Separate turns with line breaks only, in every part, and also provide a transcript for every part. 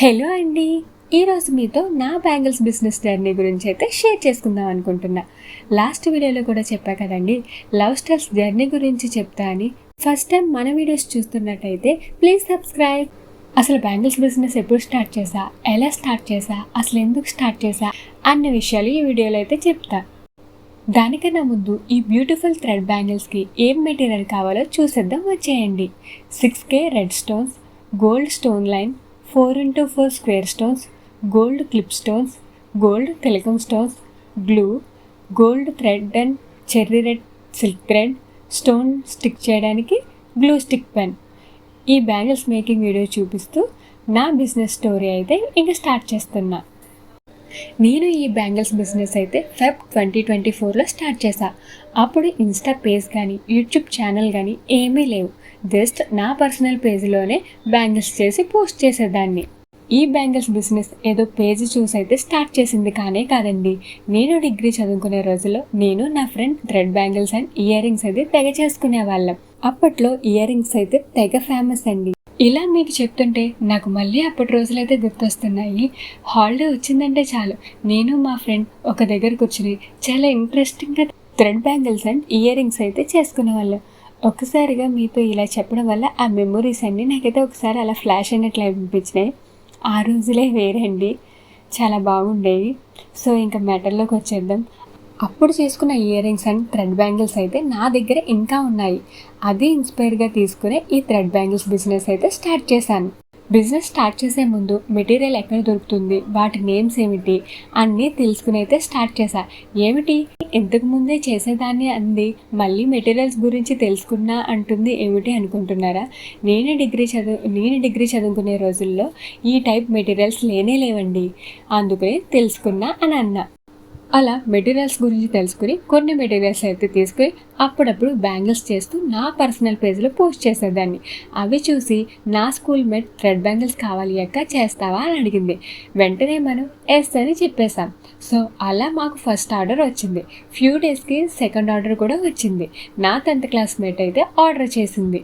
Hello అండి. ఈరోజు మీతో నా బ్యాంగిల్స్ బిజినెస్ జర్నీ గురించి అయితే షేర్ చేసుకుందాం అనుకుంటున్నా. లాస్ట్ వీడియోలో కూడా చెప్పా కదండి లవ్ స్టైల్స్ జర్నీ గురించి చెప్తా అని. ఫస్ట్ టైం మన వీడియోస్ చూస్తున్నట్టయితే ప్లీజ్ సబ్స్క్రైబ్. అసలు బ్యాంగిల్స్ బిజినెస్ ఎప్పుడు స్టార్ట్ చేసా ఎలా స్టార్ట్ చేసా అసలు ఎందుకు స్టార్ట్ చేసా అన్న విషయాలు ఈ వీడియోలో అయితే చెప్తా. దానికన్నా ముందు ఈ బ్యూటిఫుల్ థ్రెడ్ బ్యాంగిల్స్కి ఏం మెటీరియల్ కావాలో చూసేద్దాం వచ్చేయండి. Six K red stones gold stone line four into four square stones gold clip stones gold తెలకం stones glue gold thread and cherry red silk thread stone stick చేయడానికి గ్లూ స్టిక్ పెన్. ఈ bangles making video చూపిస్తూ నా business story అయితే ఇంకా start చేస్తున్నా. నేను ఈ bangles business అయితే ఫెబ్ ట్వంటీ ట్వంటీ ఫోర్లో స్టార్ట్ చేశా. అప్పుడు ఇన్స్టా పేజ్ కానీ యూట్యూబ్ ఛానల్ కానీ ఏమీ లేవు. జస్ట్ నా పర్సనల్ పేజ్లోనే బ్యాంగిల్స్ చేసి పోస్ట్ చేసేదాన్ని. ఈ బ్యాంగిల్స్ బిజినెస్ ఏదో పేజ్ చూసి అయితే స్టార్ట్ చేసింది కానే కాదండి. నేను డిగ్రీ చదువుకునే రోజుల్లో నేను నా friend thread bangles and earrings అయితే తెగ చేసుకునే వాళ్ళం. అప్పట్లో ఇయర్ రింగ్స్ అయితే తెగ ఫేమస్ అండి. ఇలా మీకు చెప్తుంటే నాకు మళ్ళీ అప్పటి రోజులైతే గుర్తొస్తున్నాయి. హాలిడే వచ్చిందంటే చాలు. నేను మా ఫ్రెండ్ ఒక దగ్గర కూర్చుని చాలా ఇంట్రెస్టింగ్గా thread bangles and earrings అయితే చేసుకునేవాళ్ళం ఒక్కసారిగా మీతో ఇలా చెప్పడం వల్ల ఆ మెమొరీస్ అన్నీ నాకైతే ఒకసారి అలా ఫ్లాష్ అయినట్లు అనిపించినాయి. ఆ రోజులే వేరండి. చాలా బాగుండేవి. సో ఇంకా మెటల్లోకి వచ్చేద్దాం. అప్పుడు చేసుకున్న earrings and thread bangles అయితే నా దగ్గర ఇంకా ఉన్నాయి. అది ఇన్స్పైర్గా తీసుకునే ఈ థ్రెడ్ బ్యాంగిల్స్ బిజినెస్ అయితే స్టార్ట్ చేశాను. బిజినెస్ స్టార్ట్ చేసే ముందు మెటీరియల్ ఎక్కడ దొరుకుతుంది? వాటి నేమ్స్ ఏమిటి? అన్నీ తెలుసుకుని అయితే స్టార్ట్ చేశా. ఏమిటి? ఇంతకు ముందే చేసేదాన్ని అంది. మళ్ళీ మెటీరియల్స్ గురించి తెలుసుకున్నా అంటుంది ఏమిటి అనుకుంటున్నారా? నేను డిగ్రీ చదువు నేను డిగ్రీ చదువుకునే రోజుల్లో ఈ టైప్ మెటీరియల్స్ లేనే లేవండి. అందుకే తెలుసుకున్నా అని అన్నా. అలా మెటీరియల్స్ గురించి తెలుసుకుని కొన్ని మెటీరియల్స్ అయితే తీసుకుని అప్పుడప్పుడు బ్యాంగిల్స్ చేస్తూ నా పర్సనల్ పేజ్లో పోస్ట్ చేసేదాన్ని. అవి చూసి నా స్కూల్ మేట్ థ్రెడ్ బ్యాంగిల్స్ కావాలి అక్క చేస్తావా అని అడిగింది. వెంటనే మనం ఎస్ అని చెప్పేశాం. సో అలా మాకు ఫస్ట్ ఆర్డర్ వచ్చింది. ఫ్యూ డేస్కి సెకండ్ ఆర్డర్ కూడా వచ్చింది. నా టెన్త్ క్లాస్ మేట్ అయితే ఆర్డర్ చేసింది.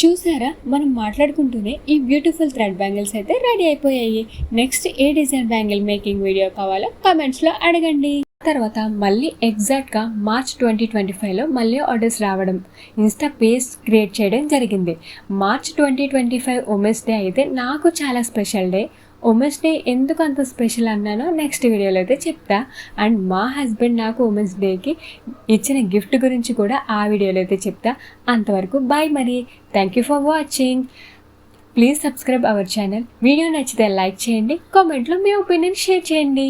చూసారా? మనం మాట్లాడుకుంటూనే ఈ బ్యూటిఫుల్ థ్రెడ్ బ్యాంగిల్స్ అయితే రెడీ అయిపోయాయి. నెక్స్ట్ ఏ డిజైన్ బ్యాంగిల్ మేకింగ్ వీడియో కావాలో కామెంట్స్లో అడగండి. తర్వాత మళ్ళీ ఎగ్జాక్ట్గా మార్చ్ ట్వంటీ ట్వంటీ ఫైవ్లో మళ్ళీ ఆర్డర్స్ రావడం. ఇన్స్టా పేజ్ క్రియేట్ చేయడం జరిగింది. March twenty twenty five women's day అయితే నాకు చాలా స్పెషల్ డే ఉమెన్స్ డే ఎందుకు అంత స్పెషల్ అన్నానో నెక్స్ట్ వీడియోలో అయితే చెప్తా. అండ్ మా హస్బెండ్ నాకు ఉమెన్స్ డేకి ఇచ్చిన గిఫ్ట్ గురించి కూడా ఆ వీడియోలో అయితే చెప్తా. అంతవరకు బాయ్ మరి. Thank you for watching please subscribe our channel video నచ్చితే లైక్ చేయండి. కామెంట్లో మీ ఒపీనియన్ షేర్ చేయండి.